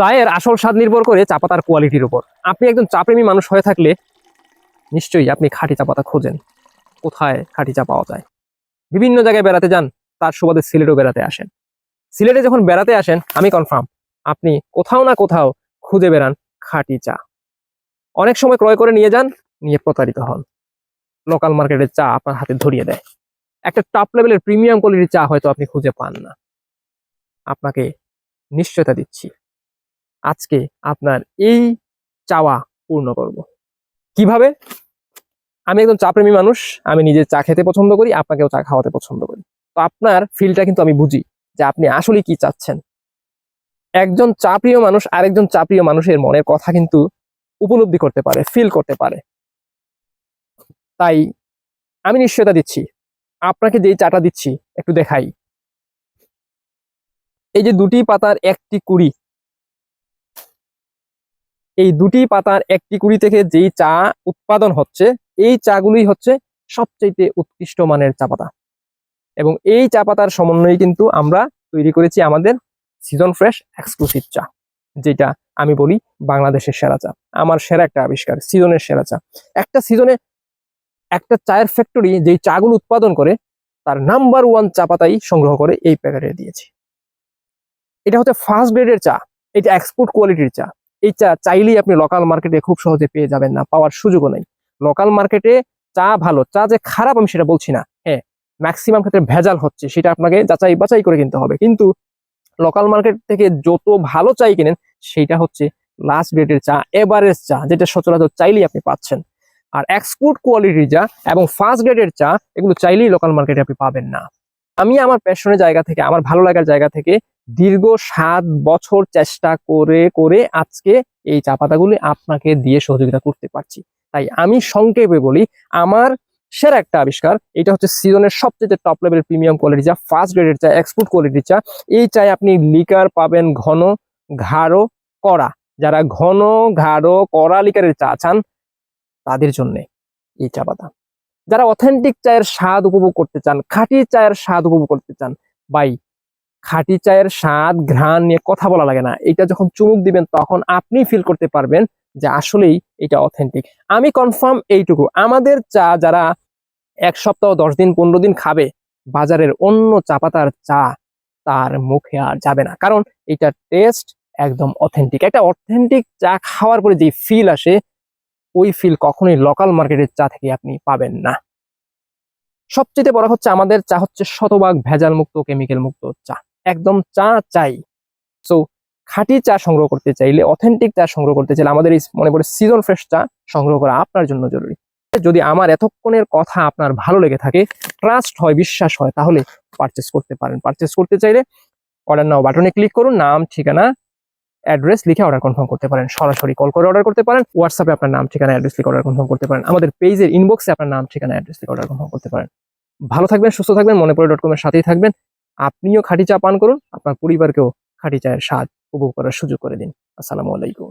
চায়ের আসল স্বাদ নির্ভর করে চা পাতার কোয়ালিটির উপর। আপনি একজন চা প্রেমী মানুষ হয়ে থাকলে নিশ্চয়ই আপনি খাঁটি চা পাতা খোঁজেন। কোথায় খাঁটি চা পাওয়া যায়? বিভিন্ন জায়গায় বেড়াতে যান, তার সুবাদে সিলেটও বেড়াতে আসেন। সিলেটে যখন বেড়াতে আসেন, আমি কনফার্ম আপনি কোথাও না কোথাও খুঁজে বেড়ান খাঁটি চা। অনেক সময় ক্রয় করে নিয়ে যান, নিয়ে প্রতারিত হন। লোকাল মার্কেটের চা আপনার হাতে ধরিয়ে দেয়। একটা টপ লেভেলের প্রিমিয়াম কোয়ালিটির চা হয়তো আপনি খুঁজে পান না। আপনাকে নিশ্চয়তা দিচ্ছি। আজকে আপনার এই চাওয়া পূর্ণ করব। কীভাবে? আমি একজন চা প্রেমী মানুষ, আমি নিজে চা খেতে পছন্দ করি, আপনাকেও চা খাওয়াতে পছন্দ করি। তো আপনার ফিলটা কিন্তু আমি বুঝি যে আপনি আসলে কি চাচ্ছেন। একজন চা প্রিয় মানুষ আরেকজন চা প্রিয় মানুষের মনের কথা কিন্তু উপলব্ধি করতে পারে ফিল করতে পারে। তাই আমি নিশ্চয়তা দিচ্ছি, আপনাকে যেই চাটা দিচ্ছি, একটু দেখাই। এই যে দুটি পাতার একটি কুড়ি এই দুটি পাতার একটি কুড়ি থেকে যেই চা উৎপাদন হচ্ছে, এই চাগুলোই হচ্ছে সবচেয়ে উৎকৃষ্ট মানের চা পাতা। এবং এই চা পাতার সমন্বয়ে কিন্তু আমরা তৈরি করেছি আমাদের সিজন ফ্রেশ এক্সক্লুসিভ চা, যেটা আমি বলি বাংলাদেশের সেরা চা, আমার সেরা একটা আবিষ্কার, সিজনের সেরা চা। একটা সিজনে একটা চায়ের ফ্যাক্টরি যেই চাগুলো উৎপাদন করে, তার নাম্বার ওয়ান চা পাতাই সংগ্রহ করে এই প্যাকেটে দিয়েছি। এটা হচ্ছে ফার্স্ট গ্রেডের চা, এটা এক্সপোর্ট কোয়ালিটির চা। এই চা চাইলেই আপনি লোকাল মার্কেটে খুব সহজে পেয়ে যাবেন না, পাওয়ার সুযোগও নেই। লোকাল মার্কেটে চা ভালো, চা যে খারাপ আমি সেটা বলছি না হ্যাঁ ম্যাক্সিমাম ক্ষেত্রে ভেজাল হচ্ছে, সেটা আপনাকে যাচাই বাছাই করে কিনতে হবে। কিন্তু লোকাল মার্কেট থেকে যত ভালো চাই কিনেন সেটা হচ্ছে লাস্ট গ্রেডের চা এভারেজ চা, যেটা সচরাচর চাইলেই আপনি পাচ্ছেন। আর এক্সপোর্ট কোয়ালিটির চা এবং ফার্স্ট গ্রেডের চা, এগুলো চাইলেই লোকাল মার্কেটে আপনি পাবেন না। আমি আমার প্যাশনের জায়গা থেকে, আমার ভালো লাগার জায়গা থেকে দীর্ঘ সাত বছর চেষ্টা করে করে আজকে এই চা পাতাগুলি আপনাকে দিয়ে সহযোগিতা করতে পারছি। তাই আমি সংক্ষেপে বলি, আমার সেরা একটা আবিষ্কার, এটা হচ্ছে সিজনের সবচেয়ে টপ লেভেলের প্রিমিয়াম কোয়ালিটি চা ফার্স্ট গ্রেডের চা এক্সপোর্ট কোয়ালিটির চা। এই চায় আপনি লিকার পাবেন ঘন ঘাড়ো কড়া। যারা ঘন ঘাড়ো কড়া লিকারের চা চান, তাদের জন্য এই চা পাতা। যারা অথেন্টিক চায়ের স্বাদ উপভোগ করতে চান, খাঁটি চায়ের স্বাদ উপভোগ করতে চান, বাই খাঁটি চায়ের স্বাদ, ঘ্রাণ নিয়ে কথা বলা লাগে না। এটা যখন চুমুক দিবেন, তখন আপনি ফিল করতে পারবেন যে আসলেই এটা অথেন্টিক আমি কনফার্ম এইটুকু, আমাদের চা যারা এক সপ্তাহ, দশ দিন, পনেরো দিন খাবে, বাজারের অন্য চা পাতার চা তার মুখে আর যাবে না। কারণ এটা টেস্ট একদম অথেন্টিক একটা অথেন্টিক চা খাওয়ার পরে যে ফিল আসে, ওই ফিল কখনোই লোকাল মার্কেটের চা থেকে আপনি পাবেন না। সবচেয়ে বড় হচ্ছে, আমাদের চা হচ্ছে শতভাগ ভেজাল মুক্ত কেমিক্যাল মুক্ত চা। একদম চা চাই। সো খাঁটি চা সংগ্রহ করতে চাইলে অথেন্টিক চা সংগ্রহ করতে চাইলে আমাদের এই মনে করে সিজন ফ্রেশ চা সংগ্রহ করা আপনার জন্য জরুরি। যদি আমার এতক্ষণের কথা আপনার ভালো লেগে থাকে ট্রাস্ট হয়, বিশ্বাস হয়, তাহলে পারচেস করতে পারেন। পারচেস করতে চাইলে অর্ডার নাও বাটনে ক্লিক করুন, নাম, ঠিকানা অ্যাড্রেস লিখে অর্ডার কনফার্ম করতে পারেন। সরাসরি কল করে অর্ডার করতে পারেন হোয়াটসঅ্যাপে আপনার নাম, ঠিকানা অ্যাড্রেস লিখে অর্ডার কনফার্ম করতে পারেন। আমাদের পেজের ইনবক্সে আপনার নাম, ঠিকানা অ্যাড্রেস লিখে অর্ডার কনফার্ম করতে পারেন। ভালো থাকবেন, সুস্থ থাকবেন মনে পড়ে ডট কমের সাথেই থাকবেন। আপনিও খাঁটি চা পান করুন, আপনার পরিবারকেও খাঁটি চায়ের স্বাদ উপভোগ করার সুযোগ করে দিন। আসসালামু আলাইকুম।